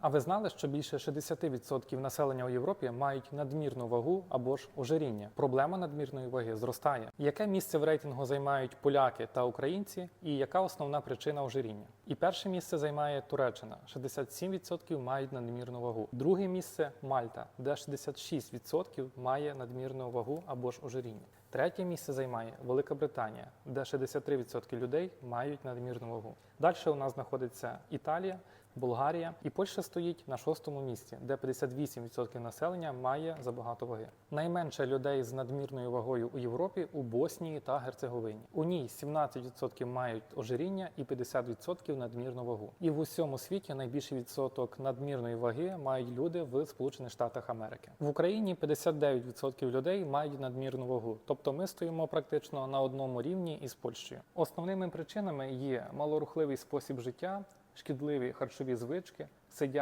А ви знали, що більше 60% населення у Європі мають надмірну вагу або ж ожиріння? Проблема надмірної ваги зростає. Яке місце в рейтингу займають поляки та українці, і яка основна причина ожиріння? І перше місце займає Туреччина. 67% мають надмірну вагу. Друге місце Мальта, де 66% має надмірну вагу або ж ожиріння. Третє місце займає Велика Британія, де 63% людей мають надмірну вагу. Далі у нас знаходиться Італія, Болгарія і Польща стоїть на шостому місці, де 58% населення має забагато ваги. Найменше людей з надмірною вагою у Європі у Боснії та Герцеговині. У ній 17% мають ожиріння і 50% надмірну вагу. І в усьому світі найбільший відсоток надмірної ваги мають люди в Сполучених Штатах Америки. В Україні 59% людей мають надмірну вагу, тобто ми стоїмо практично на одному рівні із Польщею. Основними причинами є малорухливий спосіб життя, шкідливі харчові звички, сидя